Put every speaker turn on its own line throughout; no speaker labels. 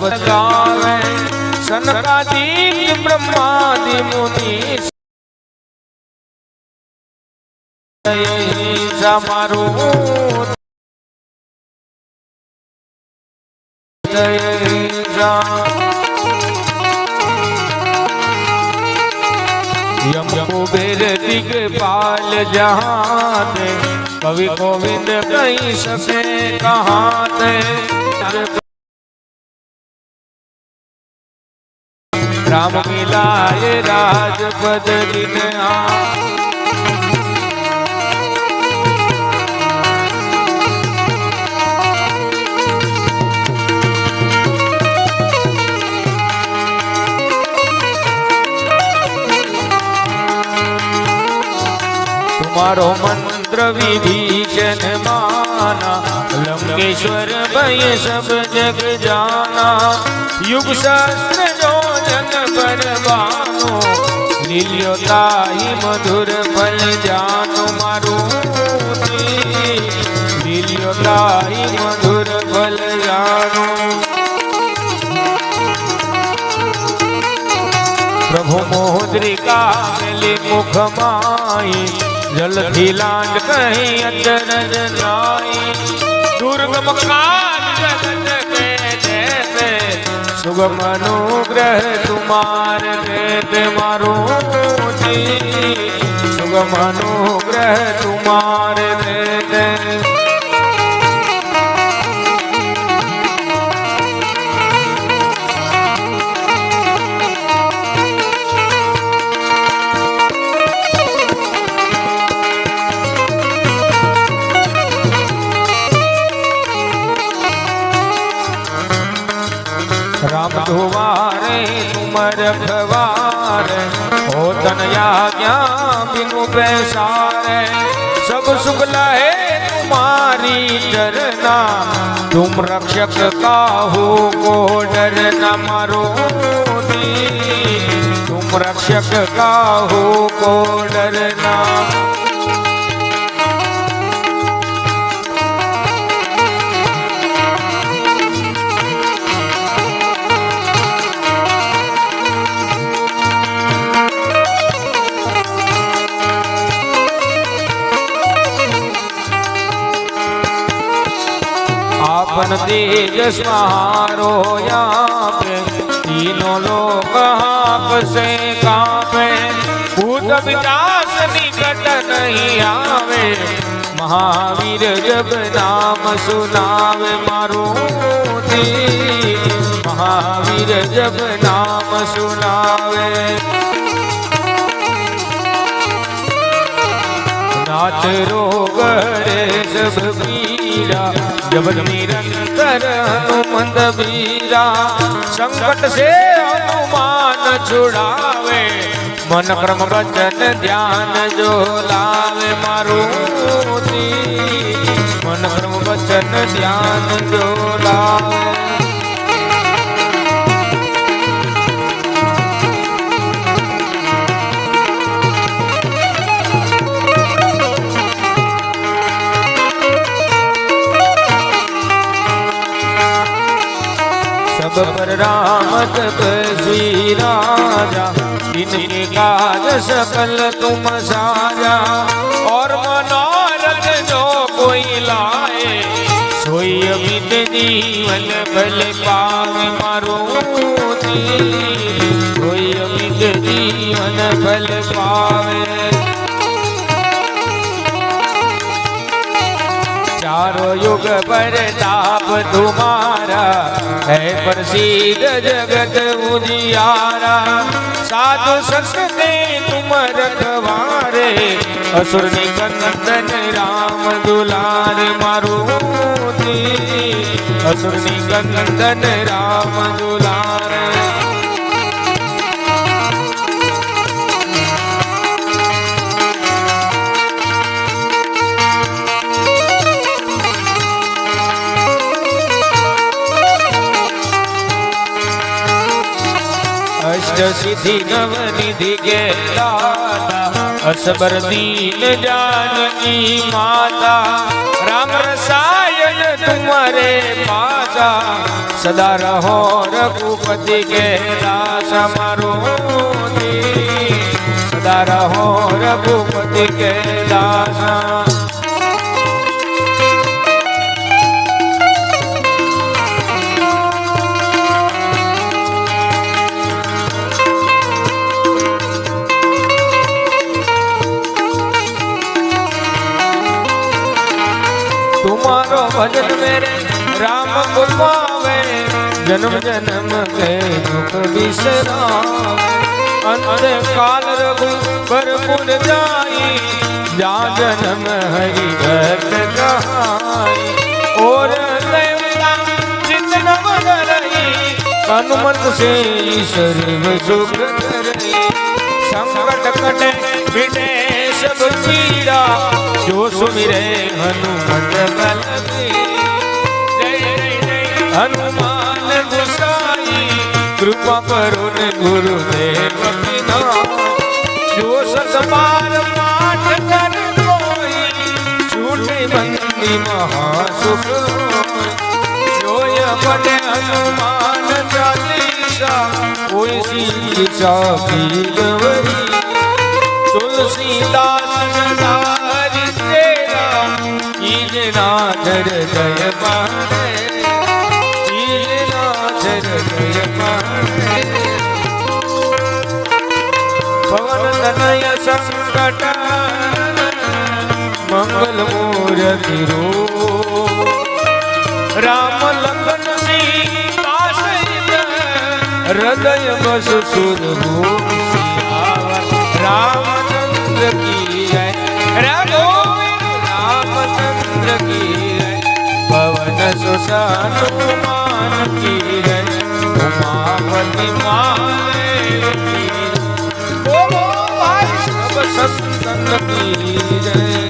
સર્વ ગાવે સનકાદિક બ્રહ્માદિ મુનિ મારું યમ કુબેર દિગપાલ જહાતે કવિ ગોવિંદ કહી શકે કહાતે. રામ મિલાય રાજપદ મારો મંત્ર વિભીષણ માના, લંકેશ્વર ભય સબ જગ જાના. યુગ શાસ્ત્ર જો લીલ્યો તાઈ મધુર ફલ જાનો મારું લીલ્યો તાઈ મધુર ફલ જાનો પ્રભુ મોદ્રિકા મેલી મુખ માઈ જલથી લાંડ કહી અંદર નાઈ. દુર્ગમ કાલ જગત સુગમ અનુગ્રહ તુમાર દેતે મારો જી સુગમ અનુગ્રહ તુમાર દેતે पैसारे, सब सुख लहे तुम्हारी डरना। तुम रक्षक का हो को डरना मारो तुम रक्षक का हो को डरना। તેજસ મહારો યાપે તીનો લોક હાપસે કાપે. ભૂત વિનાશ નિકટ નહીં આવે. મહાવીર જબ નામ સુનાવે મારું મહાવીર જબ નામ સુનાવે रोग हरे सब पीरा जब निरंतर हनुमंत बीरा संकट से हनुमान छुड़ावे मन क्रम वचन ध्यान जो लावे मारो मन क्रम वचन ध्यान जो लावे सब पर राम तपस्वी राजा इनके काज सकल तुम साजा और मनोरथ जो कोई लाए सोई अमित जीवन भल पावे मारो सोई अमित जीवन भल पावे ચારો યુગ પરતાપ તુમારા હે પ્રસિદ્ધ જગત ઉજિયારા સાધુ સંતને તુમ રખવારે અસુર નિકંદન રામ દુલાર મારું અસુર નિકંદન રામ દુલાર અષ્ટ સિદ્ધિ નવ નિધિ દાતા અસબર દીન જાનકી માતા, રામ રસાયન તુમરે પાસા સદા રહો રઘુપતિ કે દાસ મારો. સદા રહો રઘુપતિ કે દાસ ભજન મેરે રામ ગુમાવે જન્મ જન્મ કે દુઃખ વિસરાવે અંત કાલ રઘુ પર પુન જાઈ જા જન્મ હરિ ભક્ત કહાઈ ઓર દેવતા ચિતન બદરઈ હનુમંત સે સર્વ સુખ કરઈ સંકટ કટે મિટે સબ કી जो सुमिरे हनुमत बल हनुमान गुसाई कृपा करो ने गुरु देव जो ससपाल पाठ कर कोई छूटे बंदी महासुख जो अपने हनुमान चालीसा कोई सीता की गवरी तुलसीदास जर जय पारे लीला जर जय पारे पवन तनय संकट मंगल मूर्ति रो राम लखन सीता हृदय बस सुर राम પવન સુત હનુમાન કી જય ઉમાપતિ મહાદેવ કી જય બોલો ભાઈ સબ સંતન કી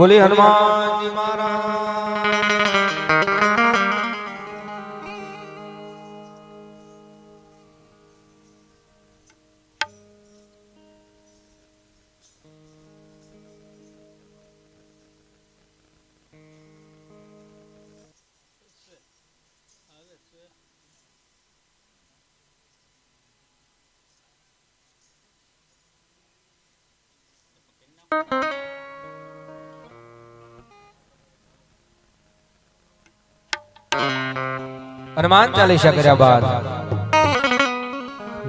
બોલી હનુમાનજી મહારાજ Thank you. હનુમાન ચાલીસા કર્યા બાદ.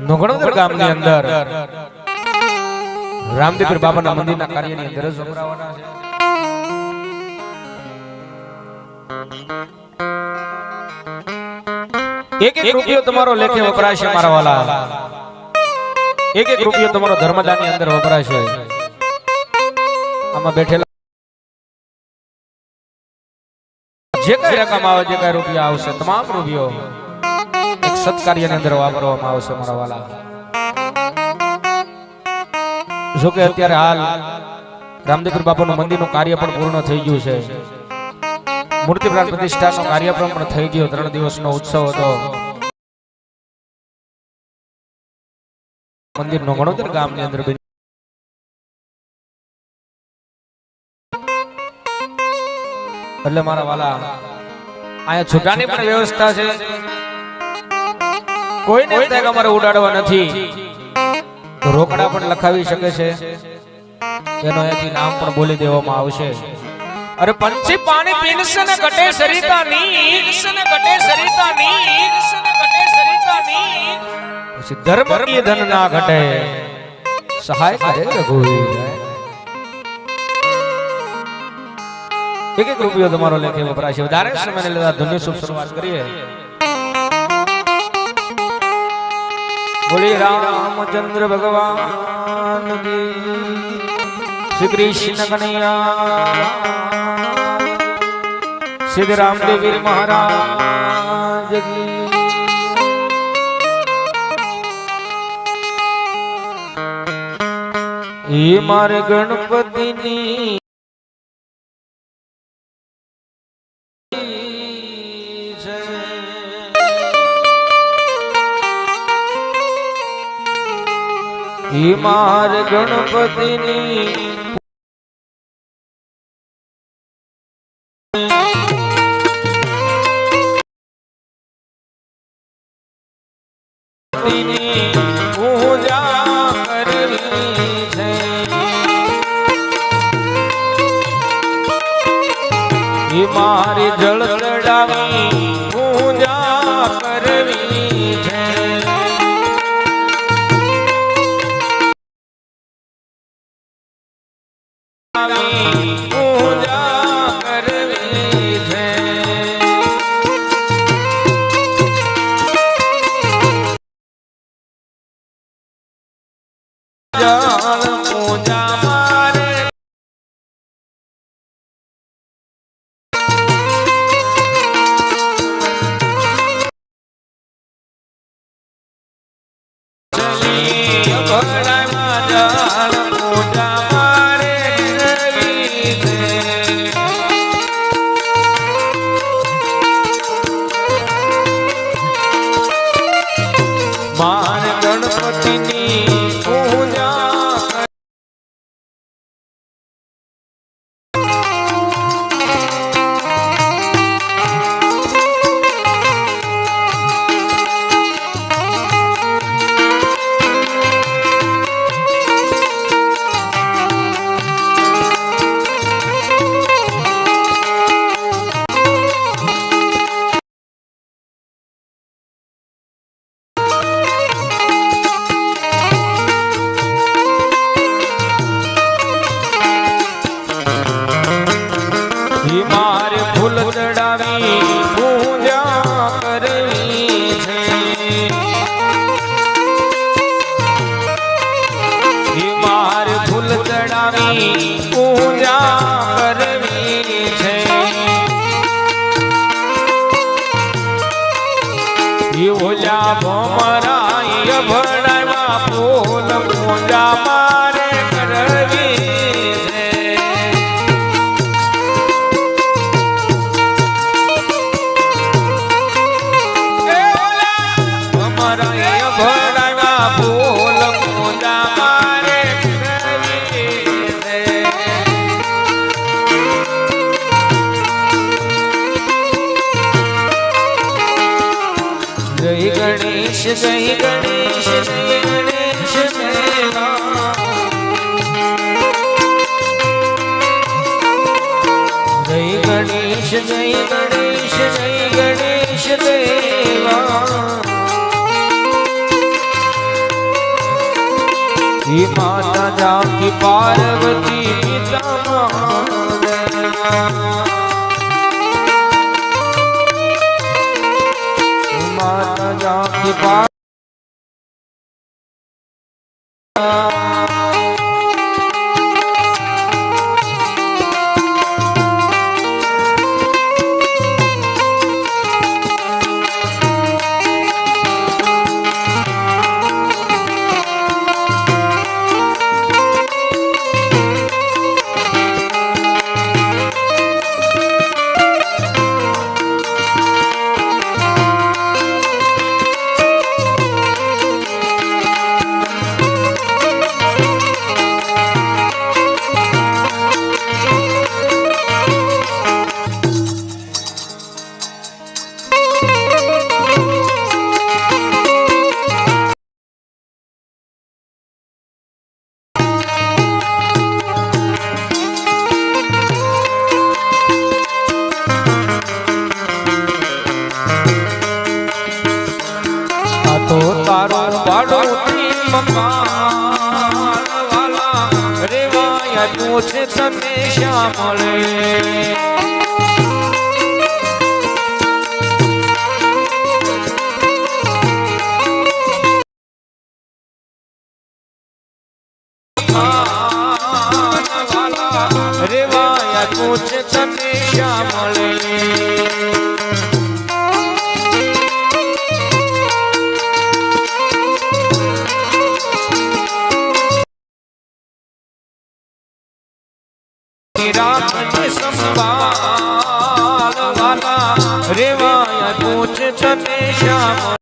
નુગણોદર ગામની અંદર રામદેવપીર બાબાના મંદિરના કાર્યની અંદર જ વપરાવાના છે. એક એક રૂપિયો તમારો લેખે વપરાશે મારા વાલા. એક એક રૂપિયો તમારો ધર્મદાનની અંદર વપરાશે આમાં બેઠેલા જે કઈ રકમ આવે, જે કઈ રૂપિયા આવશે, તમામ રૂપિયો એક સત્કાર્યની અંદર વાપરવામાં આવશે મારા વાલા. જો કે અત્યારે હાલ રામદેવપીર બાપાનું મંદિરનું કાર્ય પણ પૂર્ણ થઈ ગયું છે. મૂર્તિ પ્રાણ પ્રતિષ્ઠાનો કાર્યક્રમ પણ થઈ ગયો, ત્રણ દિવસનો ઉત્સવ હતો. મંદિરનો ગણોતર ગામની અંદર એટલે મારા વાલા અહીંયા છૂટાની પણ વ્યવસ્થા છે. કોઈને ત્યાં અમારે ઉડાડવા નથી. રોકડા પણ લખાવી શકે છે. એનો અહીંયાથી નામ પણ બોલી દેવામાં આવશે. અરે પંચી પાણી પીનસે ને ઘટે સરિતા નીરસ ને ઘટે સરિતા નીરસ ને ઘટે સરિતા નીર પછી ધર્મ ધન ના ઘટે. સહાય કરે રઘુવીર એક એક રૂપિયો તમારો લેખે વપરાશે વધારે સમયને લેતા ધન્ય શુભ શરૂઆત કરીએ બોલી રામચંદ્ર ભગવાન કી શ્રી કૃષ્ણ કનૈયા સિદ્ધ રામદેવીર મહારાજ કી એ મારે ગણપતિની એ માર ગણપતિની ગણપતિની પૂજા. રાખજે સંભાળ વાલા રેવાયા પૂછ તને શ્યામ.